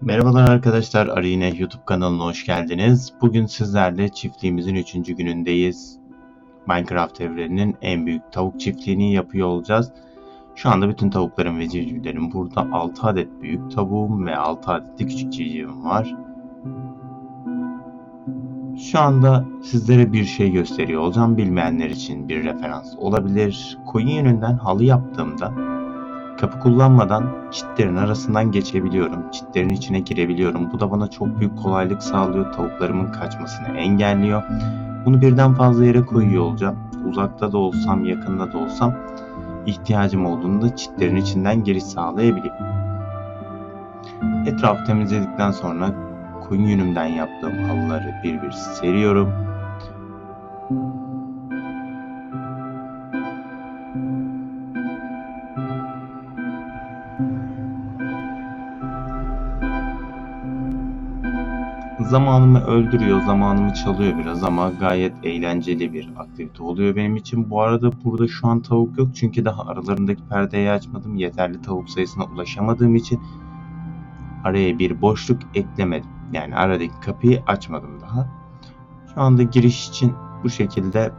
Merhabalar arkadaşlar, Arine YouTube kanalına hoş geldiniz. Bugün sizlerle çiftliğimizin 3. günündeyiz. Minecraft evreninin en büyük tavuk çiftliğini yapıyor olacağız. Şu anda bütün tavuklarım ve civcivlerim burada 6 adet büyük tavuğum ve 6 adet de küçük civcivim var. Şu anda sizlere bir şey gösteriyor olacağım. Bilmeyenler için bir referans olabilir. Koyun yönünden halı yaptığımda Kapı kullanmadan çitlerin arasından geçebiliyorum. Çitlerin içine girebiliyorum. Bu da bana çok büyük kolaylık sağlıyor. Tavuklarımın kaçmasını engelliyor. Bunu birden fazla yere koyuyor olacağım. Uzakta da olsam, yakında da olsam ihtiyacım olduğunda çitlerin içinden giriş sağlayabileyim. Etrafı temizledikten sonra koyun yünümden yaptığım halıları bir bir seriyorum. Zamanımı öldürüyor, zamanımı çalıyor biraz ama gayet eğlenceli bir aktivite oluyor benim için. Bu arada burada şu an tavuk yok çünkü daha aralarındaki perdeyi açmadım. Yeterli tavuk sayısına ulaşamadığım için araya bir boşluk eklemedim. Yani aradaki kapıyı açmadım daha. Şu anda giriş için bu şekilde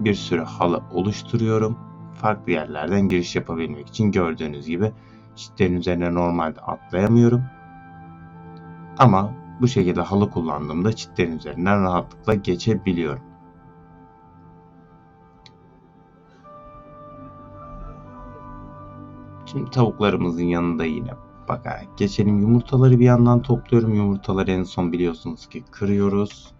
bir sürü halı oluşturuyorum. Farklı yerlerden giriş yapabilmek için gördüğünüz gibi çitlerin üzerine normalde atlayamıyorum. Ama bu şekilde halı kullandığımda çitlerin üzerinden rahatlıkla geçebiliyorum. Şimdi tavuklarımızın yanında yine bakarak geçelim. Yumurtaları bir yandan topluyorum. Yumurtaları en son biliyorsunuz ki kırıyoruz.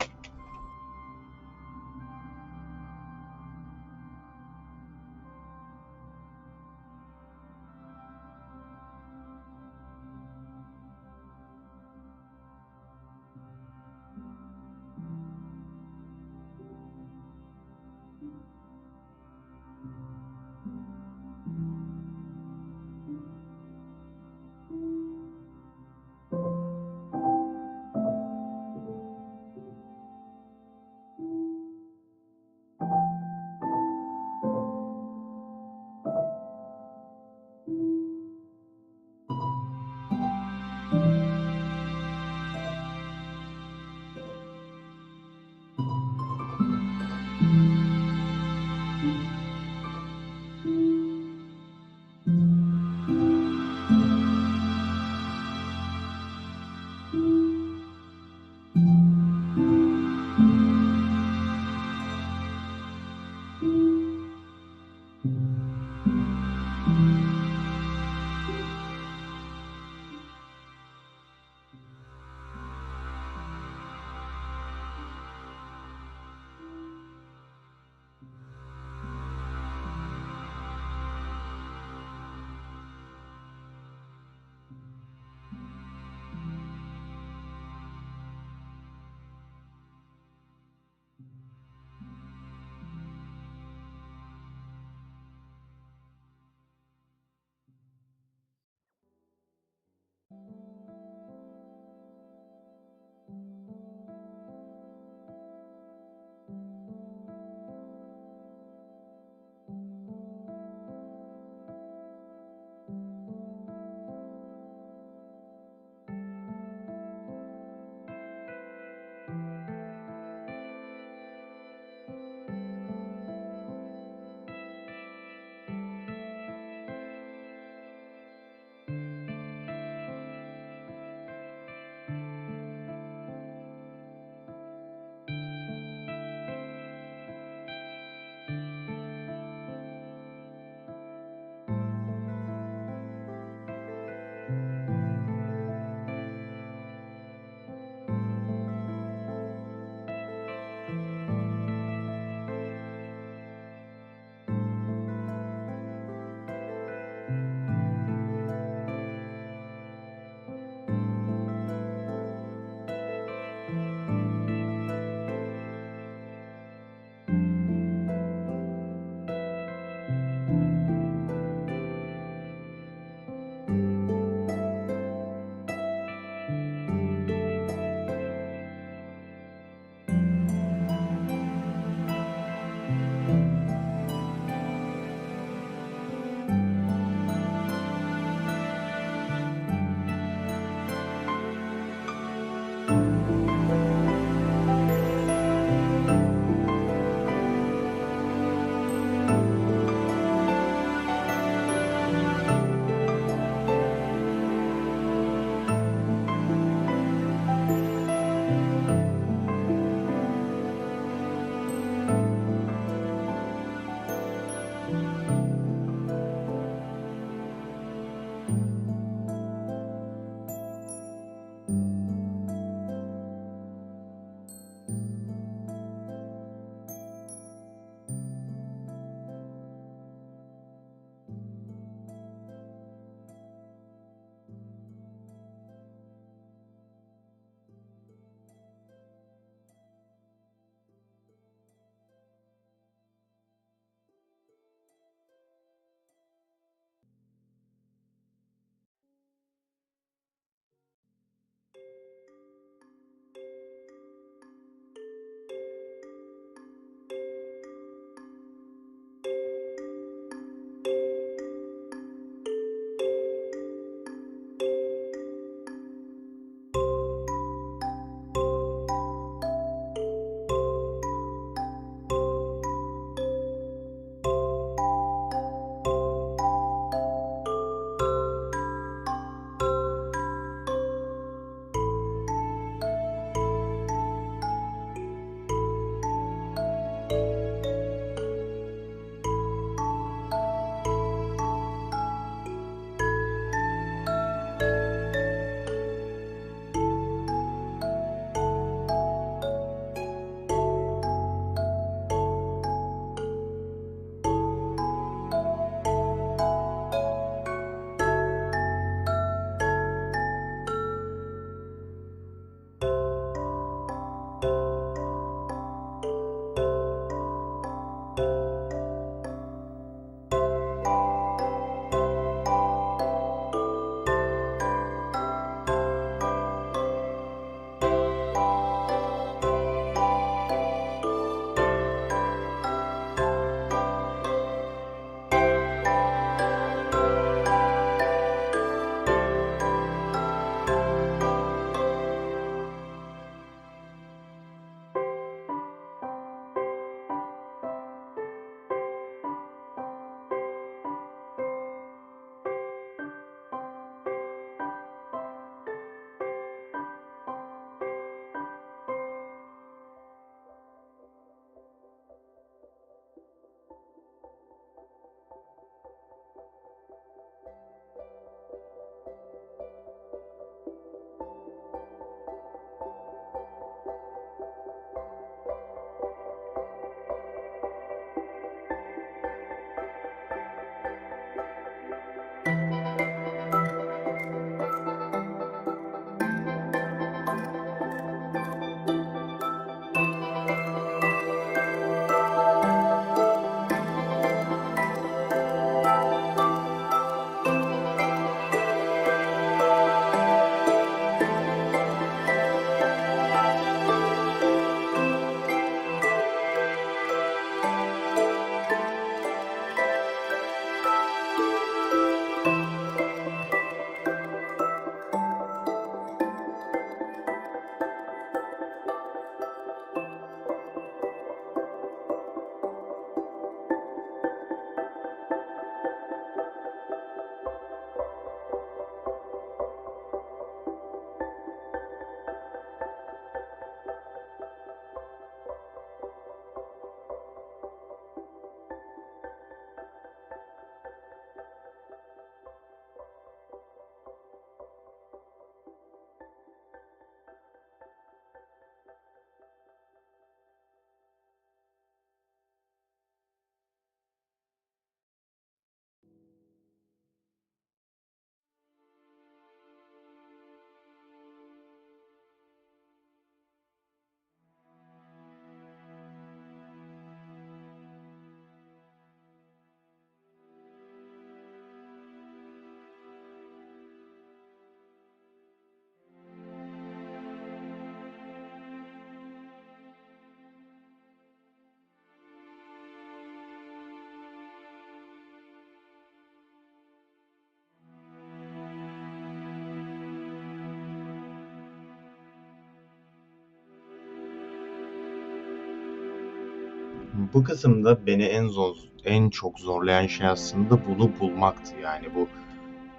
Bu kısımda beni en zor, en çok zorlayan şey aslında bunu bulmaktı. Yani bu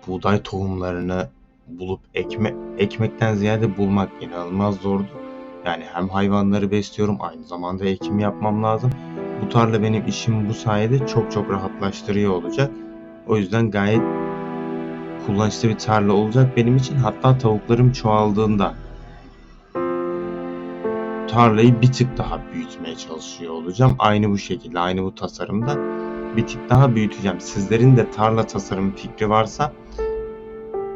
buğday tohumlarını bulup ekme, ekmekten ziyade bulmak inanılmaz zordu. Yani hem hayvanları besliyorum aynı zamanda ekim yapmam lazım. Bu tarla benim işimi bu sayede çok çok rahatlaştırıyor olacak. O yüzden gayet kullanışlı bir tarla olacak benim için. Hatta tavuklarım çoğaldığında tarlayı bir tık daha büyütmeye çalışıyor olacağım. Aynı bu şekilde, aynı bu tasarımda bir tık daha büyüteceğim. Sizlerin de tarla tasarımı fikri varsa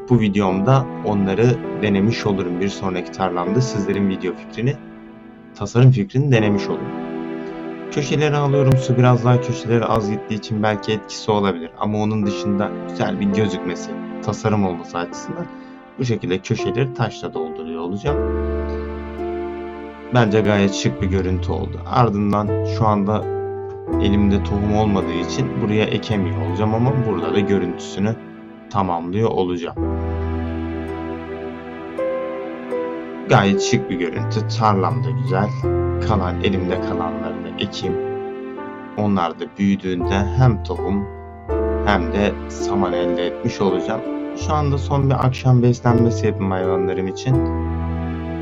bu videomda onları denemiş olurum. Bir sonraki tarlamda sizlerin video fikrini, tasarım fikrini denemiş olurum. Köşeleri alıyorum. Su biraz daha köşeleri az gittiği için belki etkisi olabilir. Ama onun dışında güzel bir gözükmesi, tasarım olması açısından bu şekilde köşeleri taşla dolduruyor olacağım. Bence gayet şık bir görüntü oldu. Ardından şu anda elimde tohum olmadığı için buraya ekemiyor olacağım ama burada da görüntüsünü tamamlıyor olacağım. Gayet şık bir görüntü. Tarlam da güzel. Kalan elimde kalanlarını ekeyim. Onlar da büyüdüğünde hem tohum hem de saman elde etmiş olacağım. Şu anda son bir akşam beslenmesi yapayım hayvanlarım için.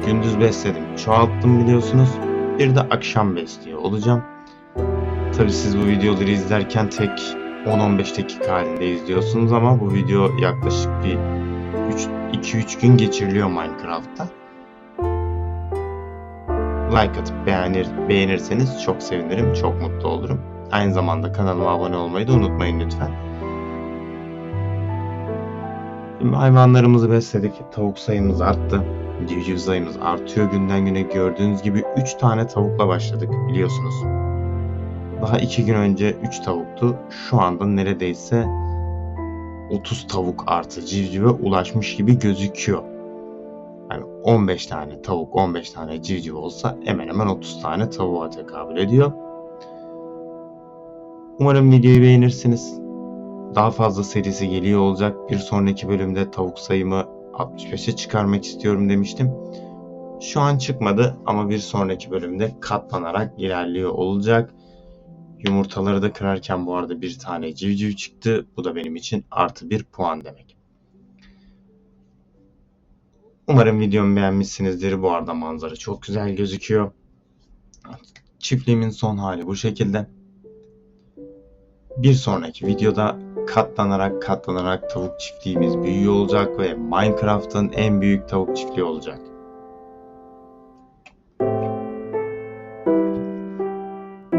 Gündüz besledim. Çoğalttım biliyorsunuz. Bir de akşam besliyor olacağım. Tabi siz bu videoları izlerken tek 10-15 dakika halinde izliyorsunuz ama bu video yaklaşık bir 2-3 gün geçiriliyor Minecraft'ta. Like atıp beğenir, beğenirseniz çok sevinirim, çok mutlu olurum. Aynı zamanda kanalıma abone olmayı da unutmayın lütfen. Hayvanlarımızı besledik, tavuk sayımız arttı, civciv sayımız artıyor günden güne. Gördüğünüz gibi 3 tane tavukla başladık biliyorsunuz. Daha 2 gün önce 3 tavuktu. Şu anda neredeyse 30 tavuk artı civcive ulaşmış gibi gözüküyor. Yani 15 tane tavuk, 15 tane civciv olsa hemen hemen 30 tane tavuğa tekabül ediyor. Umarım videoyu beğenirsiniz. Daha fazla serisi geliyor olacak. Bir sonraki bölümde tavuk sayımı 65'e çıkarmak istiyorum demiştim. Şu an çıkmadı ama bir sonraki bölümde katlanarak ilerliyor olacak. Yumurtaları da kırarken bu arada bir tane civciv çıktı. Bu da benim için artı bir puan demek. Umarım videomu beğenmişsinizdir. Bu arada manzara çok güzel gözüküyor. Çiftliğimin son hali bu şekilde. Bir sonraki videoda katlanarak katlanarak tavuk çiftliğimiz büyüyor olacak ve Minecraft'ın en büyük tavuk çiftliği olacak.